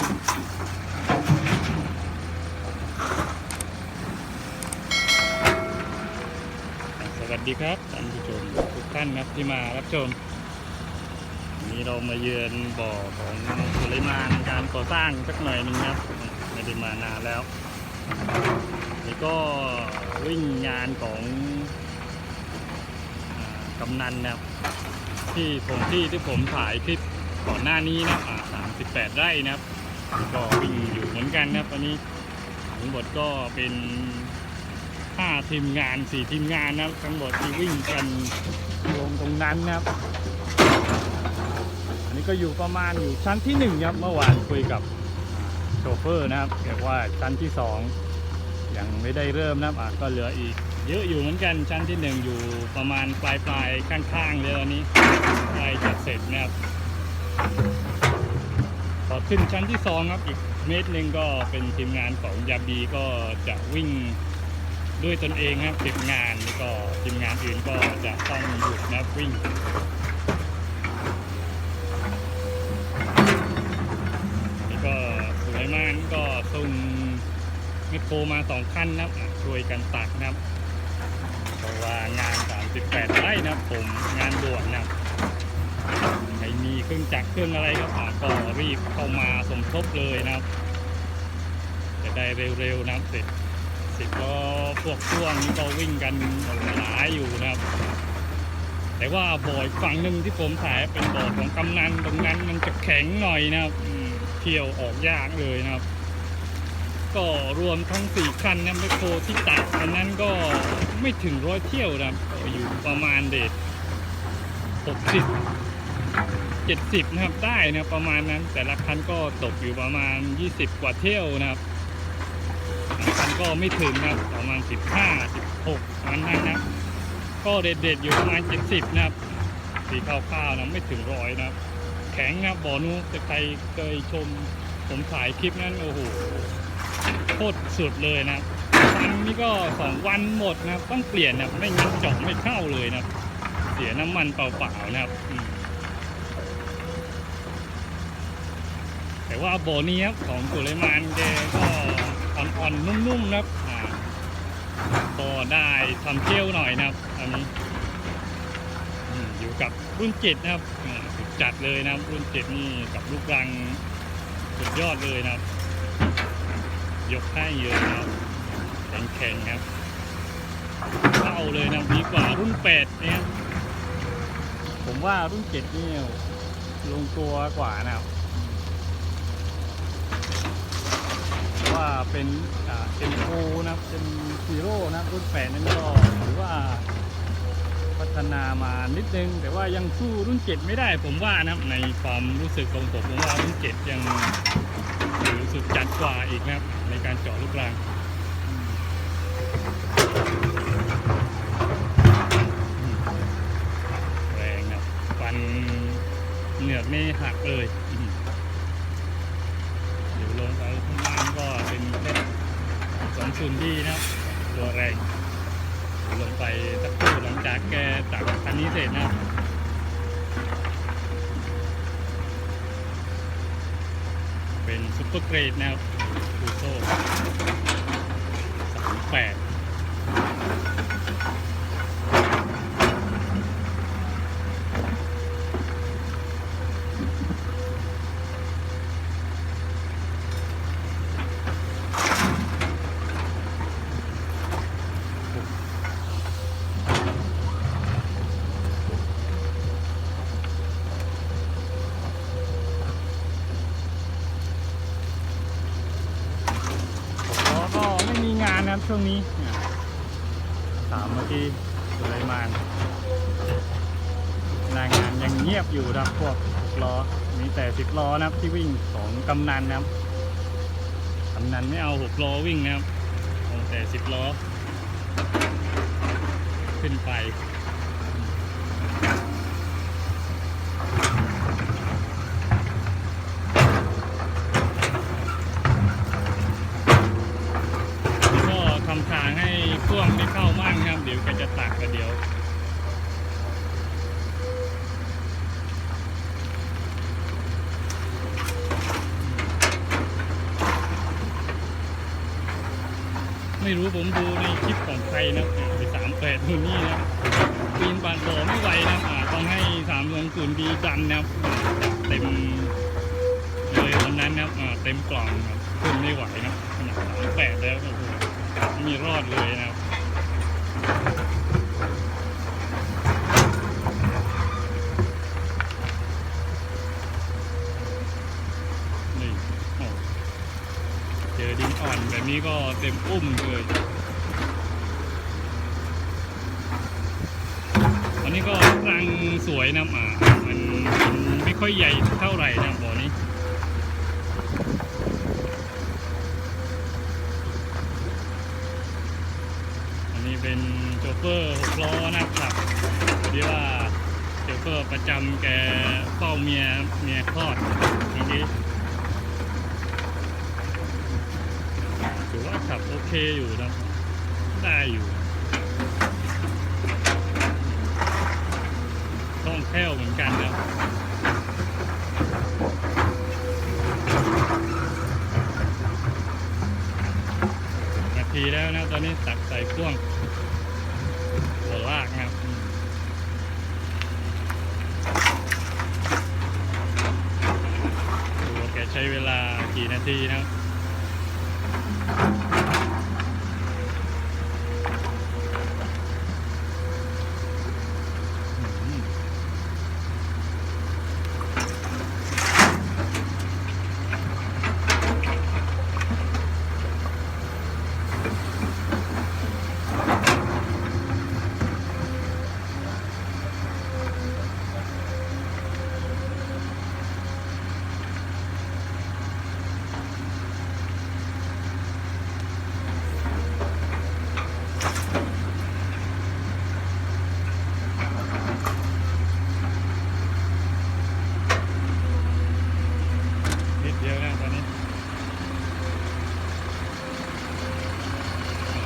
สวัสดีครับท่านผู้ชมทุกท่านครับที่มารับชมนี้เรามาเยือนบ่อของสุริมานการก่อสร้างสักหน่อยนึงครับไม่ได้มานานแล้วนี่ก็วิ่งงานของอกำนันนะครับที่ผมที่ที่ผมถ่ายคลิปก่อนหน้านี้นะอ่า38ไร่นะครับ ก็วิ่งอยู่เหมือนกันนะครับอันนี้ทั้งหมดก็เป็นห้าทีมงานสี่ทีมงานนะครับทั้งหมดที่วิ่งกันลงตรงนั้นนะครับ อันนี้ก็อยู่ประมาณอยู่ชั้นที่หนึ่งครับเมื่อวานคุยกับโชเฟอร์นะครับเรียกว่าชั้นที่สองยังไม่ได้เริ่มนะครับอะก็เหลืออีก เยอะอยู่เหมือนกันชั้นที่หนึ่งอยู่ประมาณปลายปลายๆข้างๆเลยตอนนี้ใกล้จะเสร็จนะครับ พอขึ้นชั้นที่สองครับอีกเมตรหนึ่งก็เป็นทีมงานของยาบีก็จะวิ่งด้วยตนเองครับเก็บงานแล้วก็ทีมงานอื่นก็จะต้องหยุดนะวิ่งนี่ก็สุไลมานก็ส่งมคโครมาสองคันนะครับช่วยกันตักนะครับเพราะว่างาน 38ไร่นะครับผมงานด่วนนะครับ รื่องจักรเครื่องอะไรก็อะก็รีบเข้ามาสมทบเลยนะครับ จะได้เร็วๆนะครับเสร็จเสร็จก็พวกช่วงนี้ก็วิ่งกันหลายอยู่นะครับ แต่ว่าบ่อยฝั่งหนึ่งที่ผมถ่ายเป็นบ่อของกำนันตรงนั้นมันจะแข็งหน่อยนะครับเที่ยวออกยากเลยนะครับ ก็รวมทั้งสี่คันนะแมโครที่ตัดอันนั้นก็ไม่ถึงร้อยเที่ยวนะครับอยู่ประมาณเดทหกสิบ เจ็ดสิบนะครับได้นะประมาณนั้น แต่ละคันก็ตกอยู่ประมาณยี่สิบกว่าเที่ยวนะครับบางคันก็ไม่ถึงนะครับประมาณสิบห้าสิบหกประมาณนั้นนะก็เด็ดๆอยู่ประมาณ 70 นะครับสีขาวๆนะไม่ถึงร้อยนะครับ แข็งนะบ่อนู้แต่ใครเคยชมผมถ่ายคลิปนั้นโอ้โหโคตรสุดเลยนะครับวันนี้ก็สองวันหมดนะครับต้องเปลี่ยนนะไม่งั้นเจาะไม่เข้าเลยนะครับ เสียน้ำมันเปล่าๆนะครับ ว่าโบนี้ครับของสุเลมานแกก็อ่อนๆนุ่มๆนะครับอ่าก็ได้ทำเที่ยวหน่อยนะครับอันนี้อยู่กับรุ่นเจ็ดนะครับสุดจัดเลยนะครับรุ่นเจ็ดนี่กับลูกรังสุดยอดเลยนะครับ ยกให้เยอะนะครับแข็งๆครับเข้าเลยนะดีกว่ารุ่นแปดเนี่ยผมว่ารุ่นเจ็ดนี่ลงตัวกว่านะครับ ว่าเป็นเป็นโอนะครับเป็นซีโร่นะรุ่นแปดนั้นก็ถือว่าพัฒนามานิดนึง แต่ว่ายังสู้รุ่นเจ็ดไม่ได้ผมว่านะครับในความรู้สึกของผมผมว่ารุ่นเจ็ดยังถือสุดจัดกว่าอีกนะครับในการเจาะลูกรังแรงนะฟันเหนือกนี่หักเลย อืมเดี๋ยวลงไปข้างล่างก็เป็นเพชรสองศูนย์ดีนะครับตัวแรงลงไปสักครู่หลังจากแกตักคันนี้เสร็จนะครับเป็นซุปเปอร์เกรดนะครับคูโซ่สามแปดผมก็ไม่ ช่วงนี้ถามเมื่อกี้สุไลมานหนางานยังเงียบอยู่นะครับพวกล้อมีแต่สิบล้อนะครับที่วิ่งของกำนันนะครับกำนันไม่เอาหกล้อวิ่งนะครับแต่สิบล้อ ขึ้นไป ก็ทำทางให้พ่วงได้เข้ามั่งครับ เดี๋ยวแกจะตักกันเดี๋ยว ไม่รู้ผมดูในคลิปของใครนะไปสามแปดนู่นนี่นะปีนบานบ่อไม่ไหวนะอ่าต้องให้สามสองศูนย์ดีดันนะครับเต็มเลยวันนั้นนะครับเต็มกล่องครับขึ้นไม่ไหวนะขนาดสามแปดแล้วไม่มีรอดเลยนะครับ เจอดินอ่อนแบบนี้ก็เต็มอุ้มเลยอันนี้ก็รังสวยนะอ่ามันไม่ค่อยใหญ่เท่าไหร่นะบ่อนี้อันนี้เป็นโชเฟอร์หกล้อนะครับพอดีว่าโชเฟอร์ประจำแกเฝ้าเมียเมียคลอดเมื่อกี้ถือว่าขับโอ เคอยู่นะ ได้อยู่คล่องแค่วเหมือนกันนะนาทีแล้วนะ ตอนนี้ตักใส่พ่วงหัวลากนะครับอืมดูว่าแกใช้เวลากี่นาทีนะครับ อืมนิดเดียวนะตอนนี้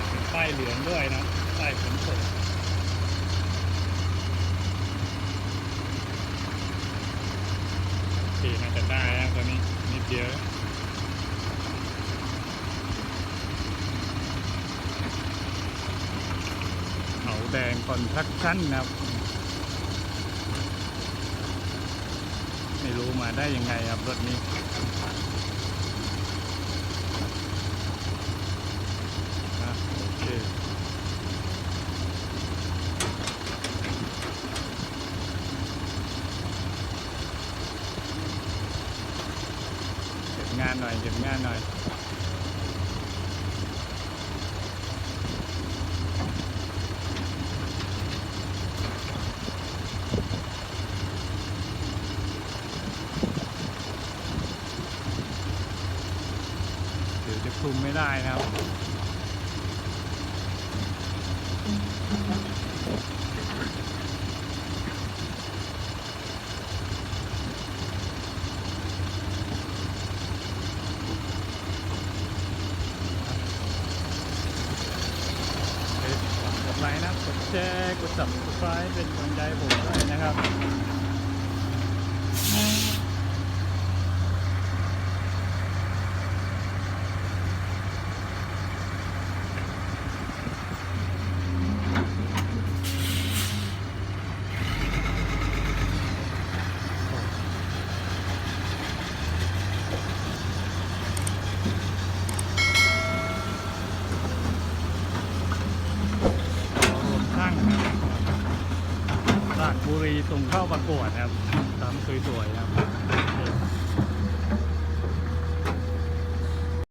เป็นป้ายเหลืองด้วยนะป้ายขนส่งโอเคน่าจะได้นะตอนนี้นิดเดียวเขาแดงคอนทักชั่นนะครับ ไม่รู้มาได้ยังไงครับรถนี้ อะโอเค เก็บงานหน่อยเก็บงานหน่อยเดี๋ยวจะคุมไม่ได้นะครับ กดไลค์นะครับ กดแชร์ กด subscribe เป็นกำลังใจผมด้วยนะครับ รวมช่างนะครับราชบุรี ส่งเข้าประกวดครับตามสวยๆครับ